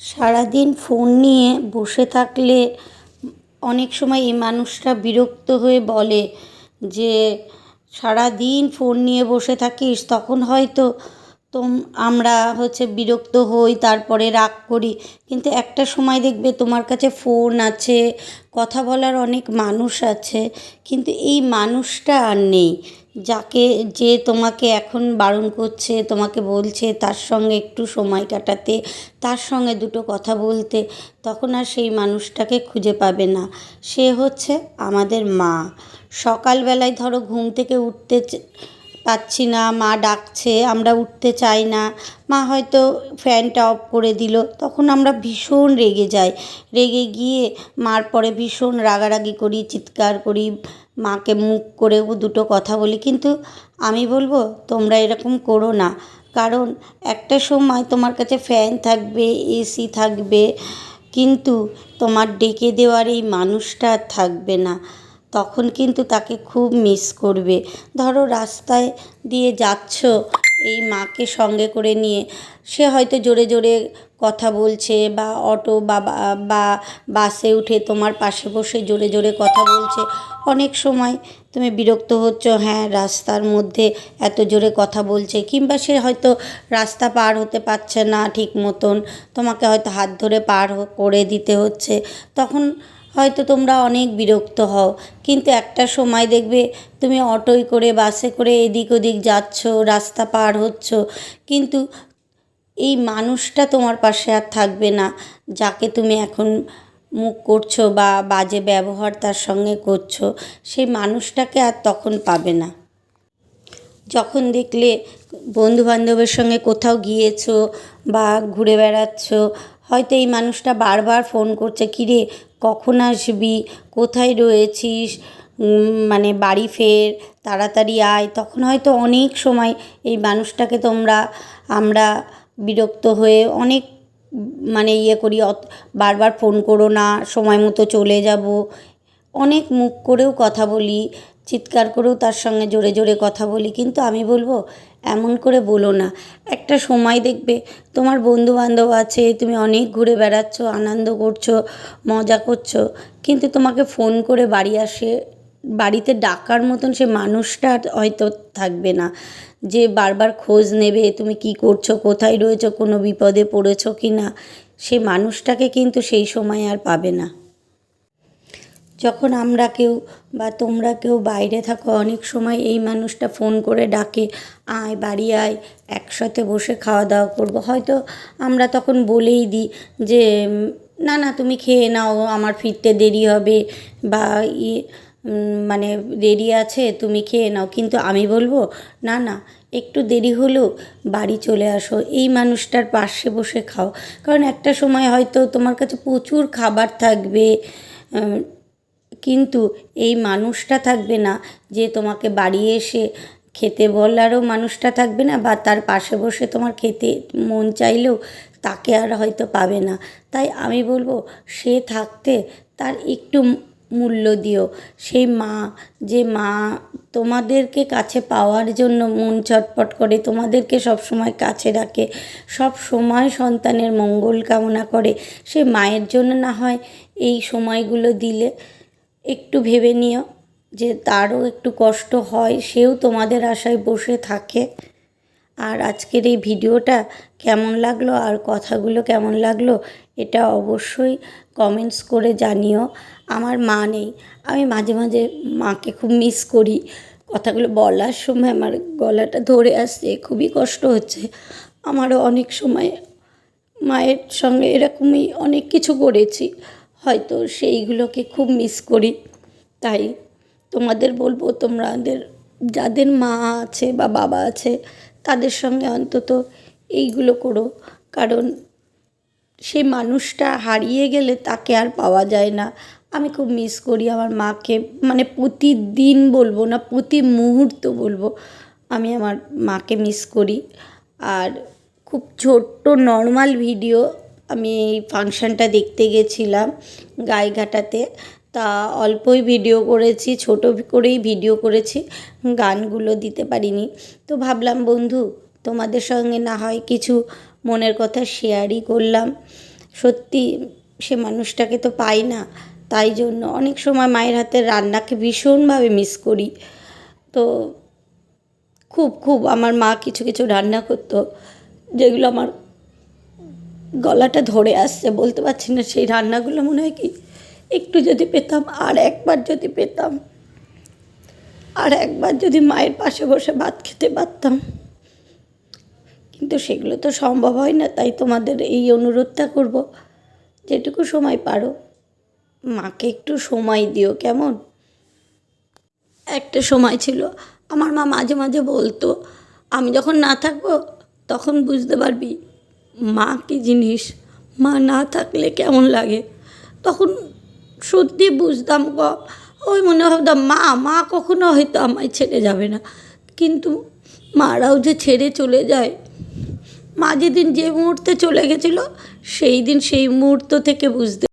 সারাদিন ফোন নিয়ে বসে থাকলে অনেক সময় এই মানুষরা বিরক্ত হয়ে বলে যে, সারাদিন ফোন নিয়ে বসে থাকিস, তখন হয়তো তোম আমরা হচ্ছে বিরক্ত হই, তারপরে রাগ করি। কিন্তু একটা সময় দেখবে তোমার কাছে ফোন আছে, কথা বলার অনেক মানুষ আছে, কিন্তু এই মানুষটা আর নেই। যাকে যে তোমাকে এখন বারণ করছে, তোমাকে বলছে, তার সঙ্গে একটু সময় কাটাতে, তার সঙ্গে দুটো কথা বলতে, তখন আর সেই মানুষটাকে খুঁজে পাবে না। সে হচ্ছে আমাদের মা। সকালবেলায় ধরো ঘুম থেকে উঠতে পাচ্ছি না, মা ডাকছে, আমরা উঠতে চাই না। মা হয়তো ফ্যানটা অফ করে দিল। তখন আমরা ভীষণ রেগে যাই। রেগে গিয়ে মার পরে ভীষণ রাগারাগি করি, চিৎকার করি, মাকে মুখ করেও দুটো কথা বলি। কিন্তু আমি বলব, তোমরা এরকম করো না। কারণ একটা সময় তোমার কাছে ফ্যান থাকবে, এসি থাকবে, কিন্তু তোমার ডেকে দেওয়ার এই মানুষটা থাকবে না। তখন কিন্তু তাকে খুব মিস করবে। ধরো রাস্তায় দিয়ে যাচ্ছ এই মাকে সঙ্গে করে নিয়ে। সে হয়তো জোরে জোরে কথা বলছে বা অটো বা বা বাসে উঠে তোমার পাশে বসে জোরে জোরে কথা বলছে। অনেক সময় তুমি বিরক্ত হচ্ছ হ্যাঁ রাস্তার মধ্যে এত জোরে কথা বলছে। কিংবা সে হয়তো রাস্তা পার হতে পারছে না ঠিক মতন। তোমাকে হয়তো হাত ধরে পার করে দিতে হচ্ছে। তখন হয়তো তোমরা অনেক বিরক্ত হও, কিন্তু একটা সময় দেখবে তুমি অটোয় করে বাসে করে এদিক ওদিক যাচ্ছ, রাস্তা পার হচ্ছ, কিন্তু এই মানুষটা তোমার পাশে আর থাকবে না, যাকে তুমি এখন মুখ করছ বা বাজে ব্যবহার তার সঙ্গে করছ, সেই মানুষটাকে আর তখন পাবে না। যখন দেখলে বন্ধুবান্ধবের সঙ্গে কোথাও গিয়েছো বা ঘুরে বেড়াচ্ছ হয়তো এই মানুষটা বারবার ফোন করছে, কিরে, কখন আসবি? কোথায় রয়েছিস? মানে বাড়ি ফের, তাড়াতাড়ি আয়। তখন হয়তো অনেক সময় এই মানুষটাকে তোমরা, আমরা বিরক্ত হয়ে অনেক মানে ইয়ে করি বারবার ফোন করো না, সময় মতো চলে যাব। অনেক মুখ করেও কথা বলি, চিৎকার করেও তার সঙ্গে জোরে জোরে কথা বলি। কিন্তু আমি বলব এমন করে বলো না। একটা সময় দেখবে তোমার বন্ধুবান্ধব আছে, তুমি অনেক ঘুরে বেড়াচ্ছ, আনন্দ করছ, মজা করছ, কিন্তু তোমাকে ফোন করে বাড়ি আসে, বাড়িতে ডাকার মতন সে মানুষটা হয়তো থাকবে না। যে বারবার খোঁজ নেবে, তুমি কি করছ, কোথায় রয়েছো, কোনো বিপদে পড়েছো কি না সে মানুষটাকে কিন্তু সেই সময় আর পাবে না। যখন আমরা কেউ বা তোমরা কেউ বাইরে থাকো, অনেক সময় এই মানুষটা ফোন করে ডাকে, আয় বাড়ি আয়, একসাথে বসে খাওয়া দাওয়া করব। হয়তো আমরা তখন বলেই দিই যে না না, তুমি খেয়ে নাও, আমার ফিরতে দেরি হবে। বা, ই মানে দেরি আছে, তুমি খেয়ে নাও। কিন্তু আমি বলব, না না, একটু দেরি হলেও বাড়ি চলে আসো, এই মানুষটার পাশে বসে খাও। কারণ একটা সময় হয়তো তোমার কাছে প্রচুর খাবার থাকবে কিন্তু এই মানুষটা থাকবে না। যে তোমাকে বাড়ি এসে খেতে বলারও মানুষটা থাকবে না বা তার পাশে বসে তোমার খেতে মন চাইলেও তাকে আর হয়তো পাবে না। তাই আমি বলব, সে থাকতে তার একটু মূল্য দিও। সেই মা, যে মা তোমাদেরকে কাছে পাওয়ার জন্য মন ছটফট করে তোমাদেরকে সব সময় কাছে রাখে, সব সময় সন্তানের মঙ্গল কামনা করে, সে মায়ের জন্য না হয় এই সময়গুলো দিলে একটু ভেবে নিও যে তারও একটু কষ্ট হয়, সেও তোমাদের আশায় বসে থাকে। আর আজকের এই ভিডিওটা কেমন লাগল, আর কথাগুলো কেমন লাগল, এটা অবশ্যই কমেন্টস করে জানিও। আমার মা নেই, আমি মাঝে মাঝে মাকে খুব মিস করি। কথাগুলো বলার সময় আমার গলাটা ধরে আসছে, খুবই কষ্ট হচ্ছে। আমারও অনেক সময় মায়ের সঙ্গে এরকমই অনেক কিছু করেছি। হয়তো সেইগুলোকে খুব মিস করি। তাই তোমাদের বলব তোমাদের যাদের মা আছে বা বাবা আছে, তাদের সঙ্গে অন্তত এইগুলো করো। কারণ সেই মানুষটা হারিয়ে গেলে তাকে আর পাওয়া যায় না। আমি খুব মিস করি আমার মাকে। মানে প্রতিদিন বলব না, প্রতি মুহূর্ত বলব আমি আমার মাকে মিস করি। আর খুব ছোট্ট নর্মাল ভিডিও আমি এই ফাংশানটা দেখতে গেছিলাম গাইঘাটাতে। তা অল্পই ভিডিও করেছি, ছোটো করেই ভিডিও করেছি, গানগুলো দিতে পারিনি। তো ভাবলাম, বন্ধু, তোমাদের সঙ্গে না হয় কিছু মনের কথা শেয়ারই করলাম। সত্যি সে মানুষটাকে তো পাই না, তাই জন্য অনেক সময় মায়ের হাতের রান্নাকে ভীষণভাবে মিস করি। তো খুব খুব আমার মা কিছু কিছু রান্না করতো, যেগুলো আমার গলাটা ধরে আসছে, বলতে পারছি না সেই রান্নাগুলো মনে হয় কি? একটু যদি পেতাম, আর একবার যদি পেতাম, আর একবার যদি মায়ের পাশে বসে ভাত খেতে পারতাম। কিন্তু সেগুলো তো সম্ভব হয় না, তাই তোমাদের এই অনুরোধটা করব, যেটুকু সময় পারো। মাকে একটু সময় দিও, কেমন? একটা সময় ছিল, আমার মা মাঝে মাঝে বলতো, আমি যখন না থাকব, তখন বুঝতে পারবি মা কি জিনিস? মা না থাকলে কেমন লাগে? তখন সত্যি বুঝতাম ওই মনে ভাবতাম মা মা কখনো হয়তো আমায় ছেড়ে যাবে না। কিন্তু মারাও যে ছেড়ে চলে যায়, মা যেদিন যে মুহূর্তে চলে গেছিল, সেই দিন সেই মুহূর্ত থেকে বুঝতে